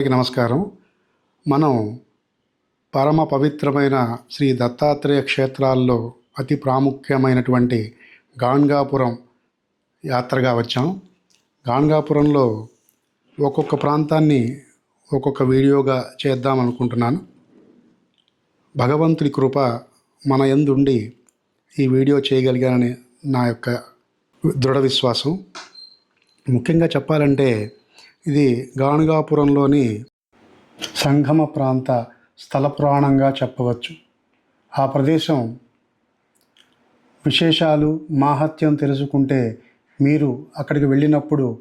అందరికీ నమస్కారం. మనం పరమ పవిత్రమైన శ్రీ దత్తాత్రేయ క్షేత్రాల్లో అతి ప్రాముఖ్యమైనటువంటి గాన్గాపురం యాత్రగా వచ్చాం. గాన్గాపురంలో ఒక్కొక్క ప్రాంతాన్ని ఒక్కొక్క వీడియోగా చేద్దాం అనుకుంటున్నాను భగవంతుడి కృప మన ఎందుండి ఈ వీడియో చేయగలిగానని నా యొక్క దృఢ విశ్వాసం. ముఖ్యంగా చెప్పాలంటే ఇది గాణగాపురంలోని సంగమ ప్రాంత స్థల పురాణంగా చెప్పవచ్చు. ఆ ప్రదేశం విశేషాలు మాహత్యం తెలుసుకుంటే మీరు అక్కడికి వెళ్ళినప్పుడు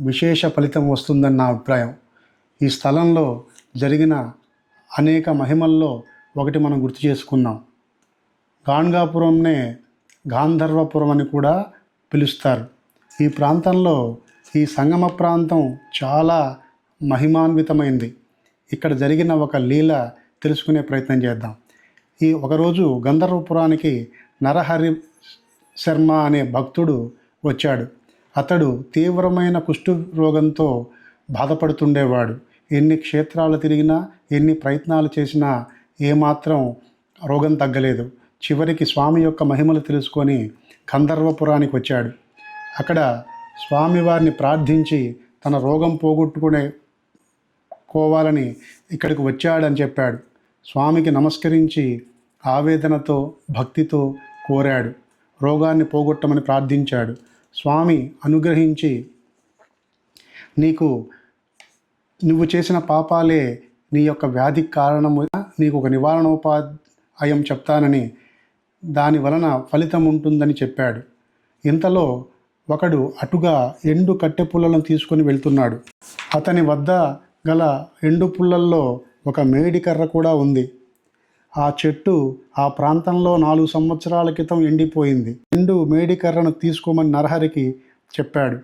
విశేష ఫలితం వస్తుందని నా అభిప్రాయం. ఈ స్థలంలో జరిగిన అనేక మహిమల్లో ఒకటి మనం గుర్తు చేసుకున్నాం. గాణగాపురంనే గాంధర్వపురం అని కూడా పిలుస్తారు. ఈ ప్రాంతంలో ఈ సంగమ ప్రాంతం చాలా మహిమాన్వితమైంది. ఇక్కడ జరిగిన ఒక లీల తెలుసుకునే ప్రయత్నం చేద్దాం. ఈ ఒకరోజు గంధర్వపురానికి నరహరి శర్మ అనే భక్తుడు వచ్చాడు. అతడు తీవ్రమైన కుష్టు రోగంతో బాధపడుతుండేవాడు. ఎన్ని క్షేత్రాలు తిరిగినా ఎన్ని ప్రయత్నాలు చేసినా ఏమాత్రం రోగం తగ్గలేదు. చివరికి స్వామి యొక్క మహిమలు తెలుసుకొని గంధర్వపురానికి వచ్చాడు. అక్కడ స్వామివారిని ప్రార్థించి తన రోగం పోగొట్టుకునే కోవాలని ఇక్కడికి వచ్చాడని చెప్పాడు. స్వామికి నమస్కరించి ఆవేదనతో భక్తితో కోరాడు. రోగాన్ని పోగొట్టమని ప్రార్థించాడు. స్వామి అనుగ్రహించి నీకు నువ్వు చేసిన పాపాలే నీ యొక్క వ్యాధికి కారణము. నీకు ఒక నివారణోపాయం చెప్తానని దాని వలన ఫలితం ఉంటుందని చెప్పాడు. ఇంతలో ఒకడు అటుగా ఎండు కట్టె పుల్లలను తీసుకొని వెళ్తున్నాడు. అతని వద్ద గల ఎండు పుల్లల్లో ఒక మేడికర్ర కూడా ఉంది. ఆ చెట్టు ఆ ప్రాంతంలో నాలుగు సంవత్సరాల క్రితం ఎండిపోయింది. ఎండు మేడికర్రను తీసుకోమని నరహరికి చెప్పాడు.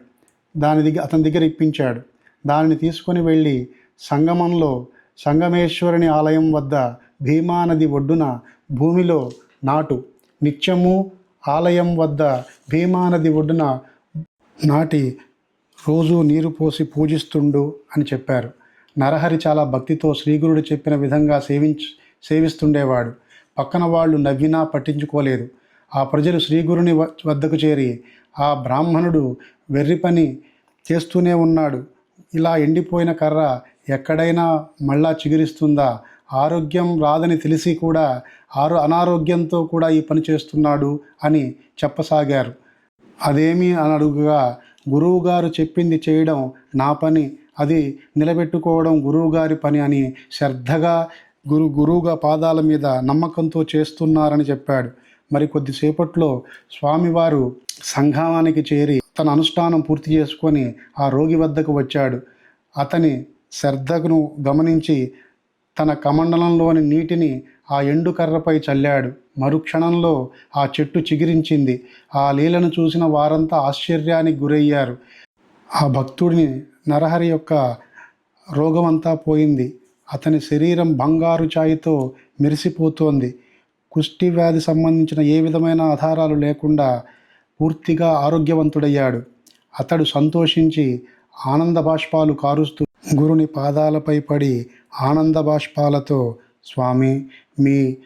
దాని దగ్గర అతని దగ్గర ఇప్పించాడు. దానిని తీసుకొని వెళ్ళి సంగమంలో సంగమేశ్వరుని ఆలయం వద్ద భీమానది ఒడ్డున భూమిలో నాటు. నిత్యము ఆలయం వద్ద భీమానది ఒడ్డున నాటి రోజు నీరు పోసి పూజిస్తుండు అని చెప్పారు. నరహరి చాలా భక్తితో శ్రీగురుడు చెప్పిన విధంగా సేవించ సేవిస్తుండేవాడు. పక్కన వాళ్ళు నవ్వినా పట్టించుకోలేదు. ఆ ప్రజలు శ్రీగురుని వ- వద్దకు చేరి ఆ బ్రాహ్మణుడు వెర్రి పని చేస్తూనే ఉన్నాడు. ఇలా ఎండిపోయిన కర్ర ఎక్కడైనా మళ్ళా చిగురిస్తుందా? ఆరోగ్యం రాదని తెలిసి కూడా ఆరో అనారోగ్యంతో కూడా ఈ పని చేస్తున్నాడు అని చెప్పసాగారు. అదేమీ అని అడుగుగా గురువుగారు చెప్పింది చేయడం నా పని. అది నిలబెట్టుకోవడం గురువుగారి పని అని శ్రద్ధగా గురు గురువుగా పాదాల మీద నమ్మకంతో చేస్తున్నారని చెప్పాడు. మరి కొద్దిసేపట్లో స్వామివారు సంఘామానికి చేరి తన అనుష్ఠానం పూర్తి చేసుకొని ఆ రోగి వద్దకు వచ్చాడు. అతని శ్రద్ధను గమనించి తన కమండలంలోని నీటిని ఆ ఎండు కర్రపై చల్లాడు. మరుక్షణంలో ఆ చెట్టు చిగిరించింది. ఆ లీలను చూసిన వారంతా ఆశ్చర్యానికి గురయ్యారు. ఆ భక్తుడిని నరహరి యొక్క రోగమంతా పోయింది. అతని శరీరం బంగారు ఛాయితో మెరిసిపోతోంది. కుష్టి వ్యాధి సంబంధించిన ఏ విధమైన ఆధారాలు లేకుండా పూర్తిగా ఆరోగ్యవంతుడయ్యాడు. అతడు సంతోషించి ఆనంద బాష్పాలు కారుస్తూ గురుని పాదాలపై పడి ఆనంద బాష్పాలతో స్వామి మీ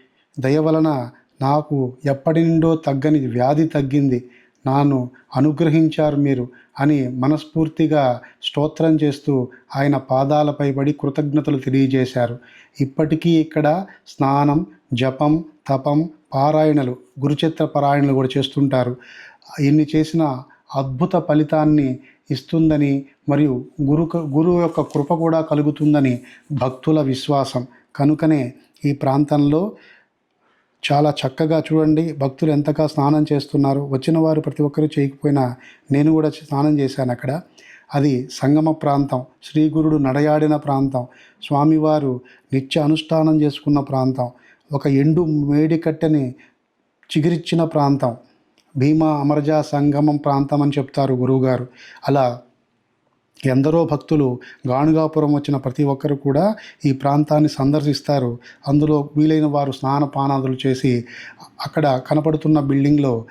దయ వలన నాకు ఎప్పటి నుండో తగ్గని వ్యాధి తగ్గింది. నాను అనుగ్రహించారు మీరు అని మనస్ఫూర్తిగా స్తోత్రం చేస్తూ ఆయన పాదాలపై పడి కృతజ్ఞతలు తెలియజేశారు. ఇప్పటికీ ఇక్కడ స్నానం జపం తపం పారాయణలు గురుచిత్ర పారాయణలు కూడా చేస్తుంటారు. ఎన్ని చేసిన అద్భుత ఫలితాన్ని ఇస్తుందని మరియు గురు గురువు యొక్క కృప కూడా కలుగుతుందని భక్తుల విశ్వాసం. కనుకనే ఈ ప్రాంతంలో చాలా చక్కగా చూడండి భక్తులు ఎంతగా స్నానం చేస్తున్నారు. వచ్చిన వారు ప్రతి ఒక్కరూ చేయకపోయినా నేను కూడా స్నానం చేశాను అక్కడ. అది సంగమ ప్రాంతం శ్రీ గురుడు నడయాడిన ప్రాంతం స్వామివారు నిత్య అనుష్ఠానం చేసుకున్న ప్రాంతం ఒక ఎండు మేడికట్టెని చిగురిచ్చిన ప్రాంతం. భీమా అమరజా సంగమం ప్రాంతం అని చెప్తారు గురువుగారు. అలా ఎందరో భక్తులు గాణుగాపురం వచ్చిన ప్రతి ఒక్కరు కూడా ఈ ప్రాంతాన్ని సందర్శిస్తారు. అందులో వీలైన వారు స్నాన పానాదులు చేసి అక్కడ కనపడుతున్న బిల్డింగ్లో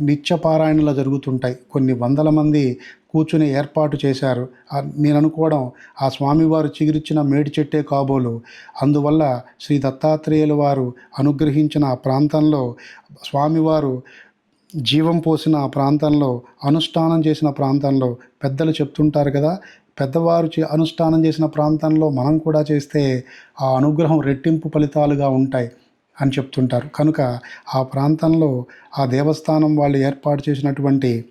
నిత్యపారాయణలు జరుగుతుంటాయి. కొన్ని వందల మంది కూర్చుని ఏర్పాటు చేశారు. నేను అనుకోవడం ఆ స్వామివారు చిగురిచ్చిన మేడి చెట్టే కాబోలు. అందువల్ల శ్రీ దత్తాత్రేయుల వారు అనుగ్రహించిన ఆ ప్రాంతంలో స్వామివారు జీవం పోసిన ఆ ప్రాంతంలో అనుష్ఠానం చేసిన ప్రాంతంలో పెద్దలు చెప్తుంటారు కదా పెద్దవారు చే- అనుష్ఠానం చేసిన ప్రాంతంలో మనం కూడా చేస్తే ఆ అనుగ్రహం రెట్టింపు ఫలితాలుగా ఉంటాయి అని చెప్తుంటారు. కనుక ఆ ప్రాంతంలో ఆ దేవస్థానం వాళ్ళు ఏర్పాటు చేసినటువంటి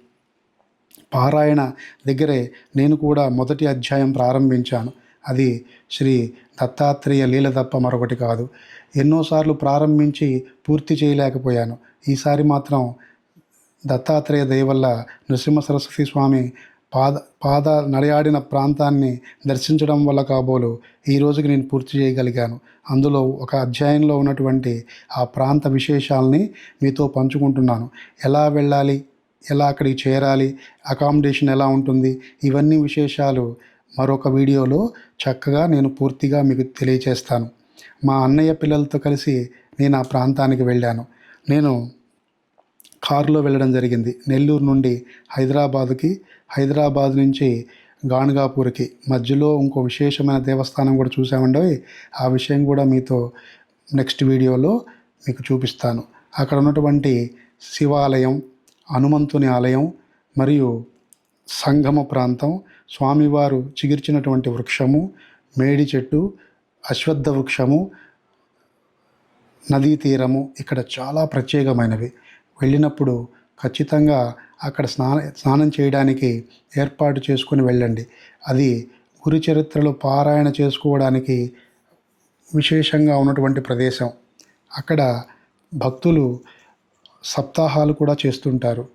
పారాయణ దగ్గరే నేను కూడా మొదటి అధ్యాయం ప్రారంభించాను. అది శ్రీ దత్తాత్రేయ లీల తప్ప మరొకటి కాదు. ఎన్నోసార్లు ప్రారంభించి పూర్తి చేయలేకపోయాను. ఈసారి మాత్రం దత్తాత్రేయ దయవల్ల నృసింహ సరస్వతి స్వామి పాద పాద నడయాడిన ప్రాంతాన్ని దర్శించడం వల్ల కాబోలు ఈ రోజుకి నేను పూర్తి చేయగలిగాను. అందులో ఒక అధ్యాయంలో ఉన్నటువంటి ఆ ప్రాంత విశేషాలని మీతో పంచుకుంటున్నాను. ఎలా వెళ్ళాలి? ఎలా అక్కడికి చేరాలి? అకామిడేషన్ ఎలా ఉంటుంది? ఇవన్నీ విశేషాలు మరొక వీడియోలో చక్కగా నేను పూర్తిగా మీకు తెలియచేస్తాను. మా అన్నయ్య పిల్లలతో కలిసి నేను ఆ ప్రాంతానికి వెళ్ళాను. నేను కారులో వెళ్ళడం జరిగింది. నెల్లూరు నుండి హైదరాబాద్కి హైదరాబాద్ నుంచి గాణగాపూర్కి. మధ్యలో ఇంకో విశేషమైన దేవస్థానం కూడా చూసామండవి ఆ విషయం కూడా మీతో నెక్స్ట్ వీడియోలో మీకు చూపిస్తాను. అక్కడ ఉన్నటువంటి శివాలయం హనుమంతుని ఆలయం మరియు సంగమ ప్రాంతం స్వామివారు చిగిర్చినటువంటి వృక్షము మేడి చెట్టు అశ్వత్థ వృక్షము నదీ తీరము ఇక్కడ చాలా ప్రత్యేకమైనవి. వెళ్ళినప్పుడు ఖచ్చితంగా అక్కడ స్నాన స్నానం చేయడానికి ఏర్పాటు చేసుకుని వెళ్ళండి. అది గురు చరిత్రలో పారాయణ చేసుకోవడానికి విశేషంగా ఉన్నటువంటి ప్రదేశం. అక్కడ భక్తులు సప్తాహాలు కూడా చేస్తుంటారు.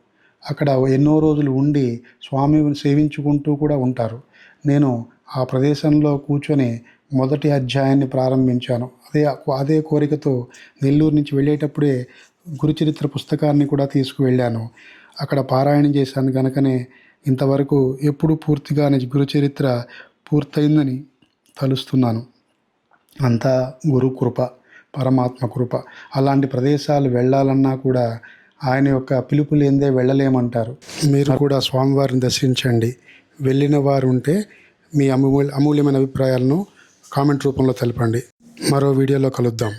అక్కడ ఎన్నో రోజులు ఉండి స్వామిని సేవించుకుంటూ కూడా ఉంటారు. నేను ఆ ప్రదేశంలో కూర్చొని మొదటి అధ్యాయాన్ని ప్రారంభించాను. అదే అదే కోరికతో నెల్లూరు నుంచి వెళ్ళేటప్పుడే గురుచరిత్ర పుస్తకాన్ని కూడా తీసుకువెళ్ళాను. అక్కడ పారాయణం చేశాను కనుకనే ఇంతవరకు ఎప్పుడు పూర్తిగా గురుచరిత్ర పూర్తయిందని తలుస్తున్నాను. అంతా గురు కృప పరమాత్మ కృప. అలాంటి ప్రదేశాలు వెళ్ళాలన్నా కూడా ఆయన యొక్క పిలుపు లేనిదే వెళ్ళలేమంటారు. మీరు కూడా స్వామివారిని దర్శించండి. వెళ్ళిన వారు ఉంటే మీ అమూల్య అమూల్యమైన అభిప్రాయాలను కామెంట్ రూపంలో తెలపండి. మరో వీడియోలో కలుద్దాం.